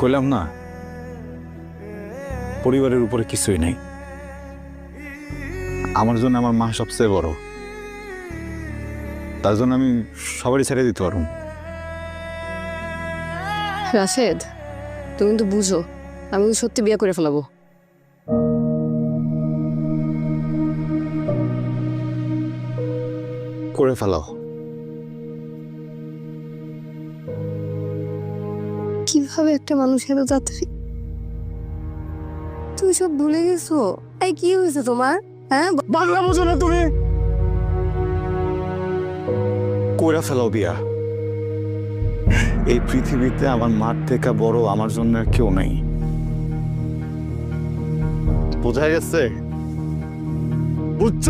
কইলাম না পরিবারের উপরে কিছুই নেই। আমার জন্য আমার মা সবচেয়ে বড়। তার জন্য আমি সবারই ছেড়ে দিতে পারব। রাশেদ তুমি কিন্তু বুঝো আমি সত্যি বিয়ে করে ফেলাবো। করে ফেলাও। কীভাবে একটা মানুষ এত তাড়াতাড়ি তুমি সব ভুলে গেছো? এই কি হয়েছে তোমার? হ্যাঁ? বাংলা বোঝো না তুমি! কইরা ফেলাও বিয়া এই পৃথিবীতে আমার মার থেকে বড় আমার জন্য কেউ নেই। বোঝা গেছে? বুঝছ?